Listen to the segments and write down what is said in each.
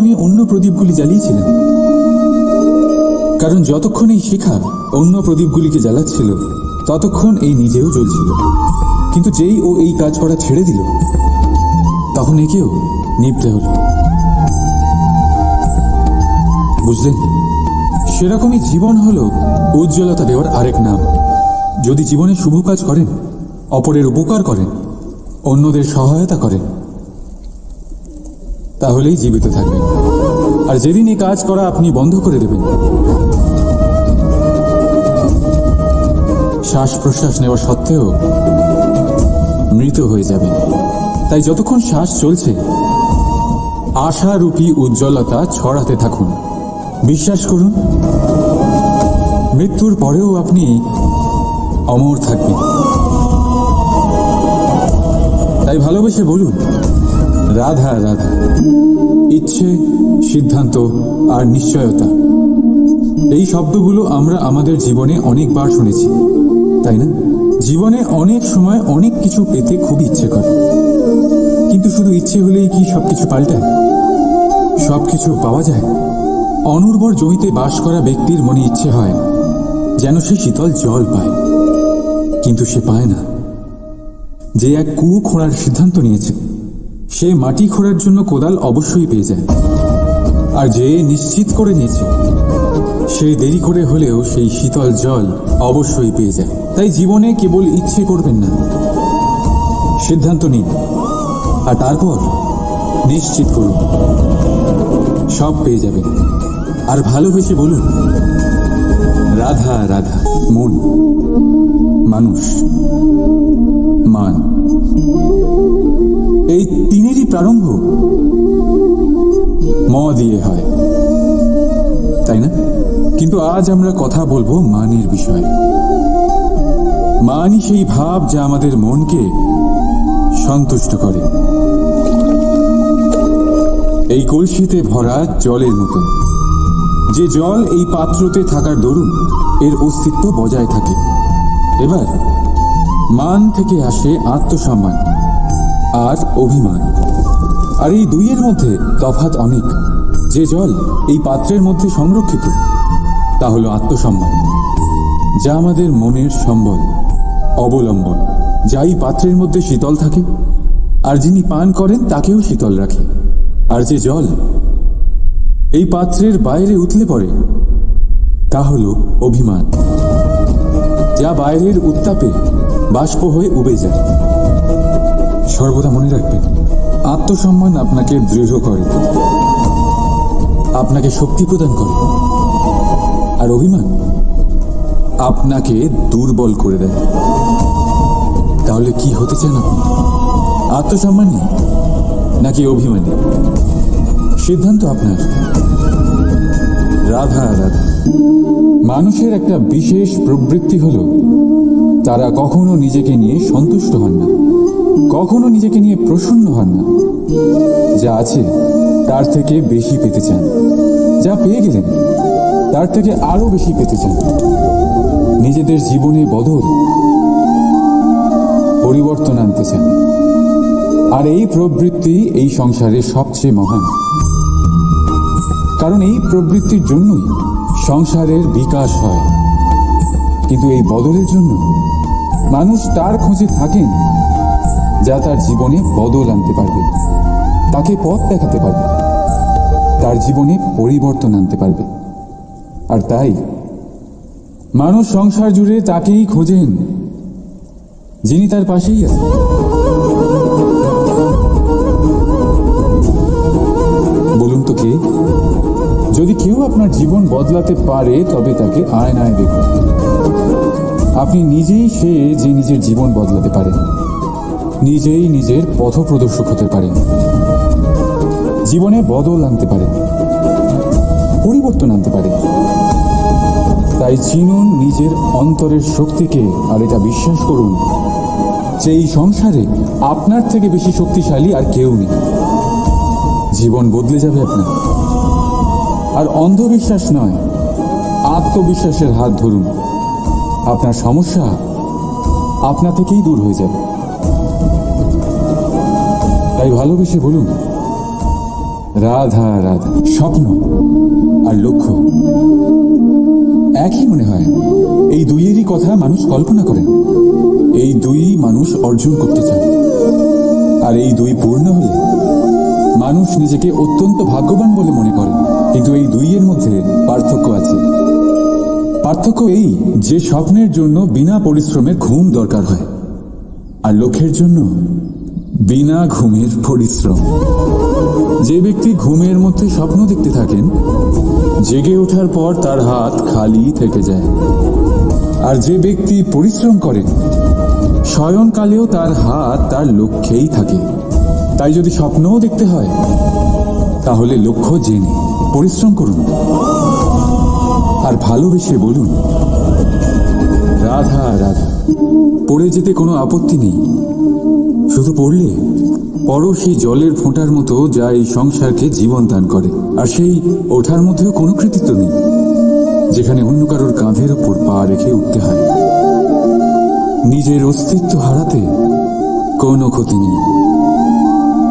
আমি অন্য প্রদীপগুলি জ্বালিয়েছিলাম। কারণ যতক্ষণ এই শিখা অন্য প্রদীপগুলিকে জ্বালাচ্ছিল, ততক্ষণ এই নিজেও জ্বলছিল। কিন্তু যেই ও এই কাজ করা ছেড়ে দিল, তখন একেও নিভতে হলো। বুঝলেন? সেরকমই জীবন হলো উজ্জ্বলতা দেওয়ার আরেক নাম। যদি জীবনে শুভ কাজ করেন, অপরের উপকার করেন, অন্যদের সহায়তা করেন তাহলেই জীবিত থাকবেন। আর যেদিন এই কাজ করা আপনি বন্ধ করে দেবেন শ্বাস প্রশ্বাস নেওয়া সত্ত্বেও মৃত হয়ে যাবেন। তাই যতক্ষণ শ্বাস চলছে, আশারূপী উজ্জ্বলতা ছড়াতে থাকুন। বিশ্বাস করুন, মৃত্যুর পরেও আপনি অমর থাকবেন। তাই ভালোবেসে বলুন রাধা রাধা। ইচ্ছে, সিদ্ধান্ত আর নিশ্চয়তা। এই শব্দগুলো আমরা আমাদের জীবনে অনেকবার শুনেছি, তাই না? জীবনে অনেক সময় অনেক কিছু পেতে খুব ইচ্ছে করে। কিন্তু শুধু ইচ্ছে হলেই কি সবকিছু পাল্টায় সবকিছু পাওয়া যায়? অনুর্বর জমিতে বাস করা ব্যক্তির মনে ইচ্ছে হয় যেন সে শীতল জল পায়, কিন্তু সে পায় না। যে এক কুয়ো খোঁড়ার সিদ্ধান্ত নিয়েছে সে মাটি খোঁড়ার জন্য কোদাল অবশ্যই পেয়ে যায়। আর যে নিশ্চিত করে নিয়েছে, সে দেরি করে হলেও সেই শীতল জল অবশ্যই পেয়ে যায়। তাই জীবনে কেবল ইচ্ছে করবেন না। সিদ্ধান্ত নিন। আর তারপর নিশ্চিত করুন। সব পেয়ে যাবেন। আর ভালোবেসে বলুন, রাধা রাধা, মন, মানুষ, মান। এই তিনেরই প্রারম্ভ? ম দিয়ে হয়। তাই না? কিন্তু আজ আমরা কথা বলব মানের বিষয়ে। মানই সেই ভাব যা আমাদের মনকে সন্তুষ্ট করে। এই কলসিতে ভরা জলের মতো যে জল এই পাত্রতে থাকার দরুন, এর অস্তিত্ব বজায় থাকে। এবার মান থেকে আসে আত্মসম্মান। আর অভিমান। আর এই দুইয়ের মধ্যে তফাৎ অনেক। যে জল এই পাত্রের মধ্যে সংরক্ষিত, তা হলো আত্মসম্মান, যা আমাদের মনের সম্বল, অবলম্বন, যা এই পাত্রের মধ্যে শীতল থাকে, আর যিনি পান করেন তাকেও শীতল রাখে। আর যে জল এই পাত্রের বাইরে উতলে পড়ে, তা হল অভিমান, যা বাইরের উত্তাপে বাষ্প হয়ে উবে যায়। সর্বদা মনে রাখবেন আত্মসম্মান আপনাকে দৃঢ় করে। আপনাকে শক্তি প্রদান করে। আর অভিমান আপনাকে দুর্বল করে দেয়। তাহলে কি হতে চান আপনি? আত্মসম্মানী নাকি অভিমানী? সিদ্ধান্ত আপনার। রাধা রাধা। মানুষের একটা বিশেষ প্রবৃত্তি হল, তারা কখনো নিজেকে নিয়ে সন্তুষ্ট হন না। কখনো নিজেকে নিয়ে প্রসন্ন হন না। যা আছে, তার থেকে বেশি পেতে চান। যা পেয়ে গেলেন, তার থেকে আরও বেশি পেতে চান। নিজেদের জীবনে বদল, পরিবর্তন আনতে চান। আর এই প্রবৃত্তি এই সংসারের সবচেয়ে মহান। কারণ এই প্রবৃত্তির জন্যই সংসারের বিকাশ হয়। কিন্তু এই বদলের জন্য মানুষ তার খোঁজে থাকেন যা তার জীবনে বদল আনতে পারবে। তাকে পথ দেখাতে পারবে। তার জীবনে পরিবর্তন আনতে পারবে। আর তাই মানুষ সংসার জুড়ে তাকেই খোঁজেন, যিনি তার পাশেই আছেন। বলুন তো কে? যদি কেউ আপনার জীবন বদলাতে পারে, তবে তাকে আয়নায় দেখুন। আপনি নিজেই সে যে নিজের জীবন বদলাতে পারেন। নিজেই নিজের পথ প্রদর্শক হতে পারেন। জীবনে বদল আনতে পারেন। পরিবর্তন আনতে পারেন। তাই চিনুন নিজের অন্তরের শক্তিকে, আর এটা বিশ্বাস করুন যে এই সংসারে আপনার থেকে বেশি শক্তিশালী আর কেউ নেই। জীবন বদলে যাবে আপনার। আর অন্ধবিশ্বাস নয়, আত্মবিশ্বাসের হাত ধরুন। আপনার সমস্যা আপনা থেকেই দূর হয়ে যাবে। তাই ভালোবেসে বলুন, রাধা রাধা, স্বপ্ন আর লক্ষ্য। একই মনে হয়, এই দুইয়েরই কথা মানুষ কল্পনা করেন এই দুই মানুষ অর্জন করতে চায়। আর এই দুই পূর্ণ হলে মানুষ নিজেকে অত্যন্ত ভাগ্যবান বলে মনে করে। কিন্তু এই দুইয়ের মধ্যে পার্থক্য আছে। পার্থক্য এই যে স্বপ্নের জন্য বিনা পরিশ্রমের ঘুম দরকার হয়। আর লক্ষ্যের জন্য বিনা ঘুমের পরিশ্রম। যে ব্যক্তি ঘুমের মধ্যে স্বপ্ন দেখতে থাকেন, জেগে ওঠার পর তার হাত খালি থেকে যায়। আর যে ব্যক্তি পরিশ্রম করেন, শয়নকালেও তার হাত তার লক্ষ্যেই থাকে। তাই যদি স্বপ্নও দেখতে হয়, তাহলে লক্ষ্য জেনে পরিশ্রম করুন। আর ভালোবেসে বলুন, রাধা রাধা, পড়ে যেতে কোনো আপত্তি নেই। শুধু পড়লে পরও সেই জলের ফোঁটার মতো যা এই সংসারকে জীবন দান করে, আর সেই ওঠার মধ্যেও কোনো কৃতিত্ব নেই, যেখানে অন্য কারোর কাঁধের ওপর পা রেখে উঠতে হয়। নিজের অস্তিত্ব হারাতে কোনো ক্ষতি নেই।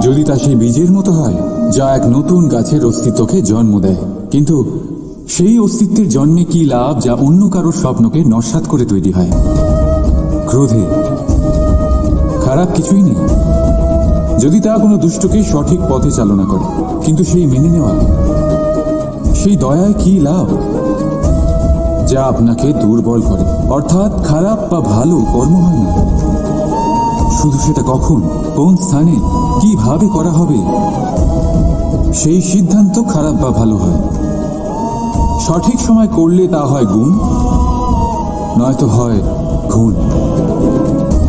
যদি তা সেই বীজের মতো হয়, যা এক নতুন গাছের অস্তিত্বকে জন্ম দেয়, কিন্তু সেই অস্তিত্বের জন্মে কি লাভ যা অন্য কারোর স্বপ্নকে নস্বাত করে তৈরি হয়? ক্রোধে খারাপ কিছুই নেই। যদি তা কোনো দুষ্টকে সঠিক পথে চালনা করে, কিন্তু সেই মেনে নেওয়া, সেই দয়ায় কি লাভ? যা আপনাকে দুর্বল করে। অর্থাৎ খারাপ বা ভালো কর্ম হয় না। শুধু সেটা কখন, কোন স্থানে, কীভাবে করা হবে, সেই সিদ্ধান্ত খারাপ বা ভালো হয়। সঠিক সময় করলে তা হয় গুণ, নয়তো হয় ঘুণ।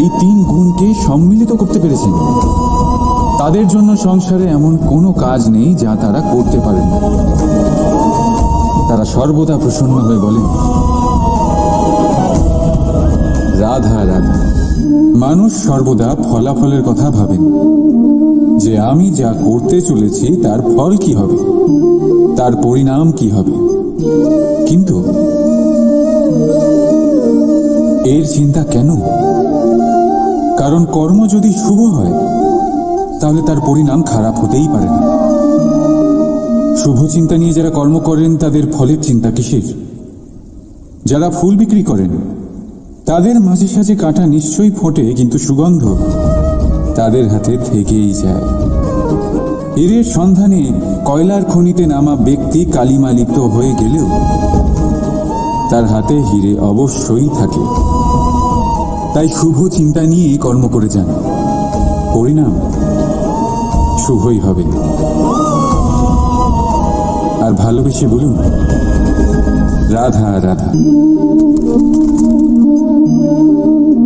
এই তিন গুণকে সম্মিলিত করতে পেরেছেন। তাদের জন্য সংসারে এমন কোনো কাজ নেই যা তারা করতে পারেন তারা সর্বদা প্রসন্ন হয়ে বলেন, রাধা রাধা, মানুষ সর্বদা ফলাফলের কথা ভাবেন। যে আমি যা করতে চলেছি তার ফল কি হবে? তার পরিণাম কি হবে? কিন্তু এর চিন্তা কেন? কারণ কর্ম যদি শুভ হয়, তাহলে তার পরিণাম খারাপ হতেই পারে না। শুভ চিন্তা নিয়ে যারা কর্ম করেন, তাদের ফলের চিন্তা কিসের? যারা ফুল বিক্রি করেন, তাদের মাঝে সাঝে কাঁটা নিশ্চয়ই ফোটে, কিন্তু সুগন্ধ তাদের হাতে থেকেই যায়। হীরের সন্ধানে কয়লার খনিতে নামা ব্যক্তি কালিমালিপ্ত হয়ে গেলেও তার হাতে হিরে অবশ্যই থাকে। তাই শুভ চিন্তা নিয়ে কর্ম করে যান। পরিণাম শুভই হবে। আর ভালোবেসে বলুন, রাধা রাধা।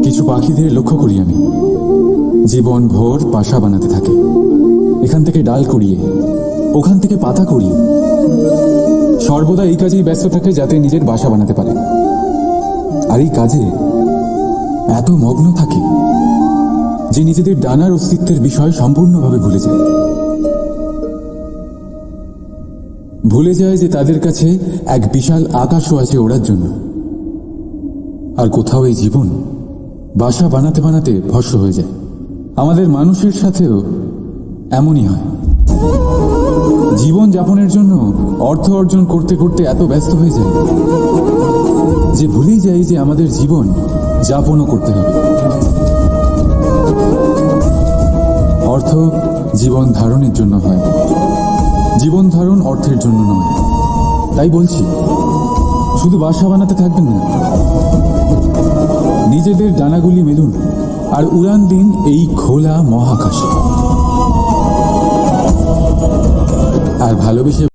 কিছু পাখিদের লক্ষ্য করি আমি। জীবন ভোর বাসা বানাতে থাকে। এখান থেকে ডাল করিয়ে ওখান থেকে পাতা করিয়ে সর্বদা এই কাজেই ব্যস্ত থাকে যাতে নিজের বাসা বানাতে পারে। আর এই কাজে এত মগ্ন থাকে যে নিজেদের ডানার অস্তিত্বের বিষয় সম্পূর্ণভাবে ভুলে যায়। ভুলে যায় যে তাদের কাছে এক বিশাল আকাশও আছে ওড়ার জন্য। আর কোথাও এই জীবন বাসা বানাতে বানাতে ভস্য হয়ে যায়। আমাদের মানুষের সাথেও এমনই হয়। জীবন যাপনের জন্য অর্থ অর্জন করতে করতে এত ব্যস্ত হয়ে যায় যে ভুলেই যাই যে আমাদের জীবন যাপনও করতে হবে। অর্থ জীবন ধারণের জন্য হয়। জীবন ধারণ অর্থের জন্য নয়। তাই বলছি, শুধু বাসা বানাতে থাকবেন না। নিজেদের ডানাগুলি মেলুন আর উড়ান দিন এই খোলা মহাকাশে। আর ভালোবেসে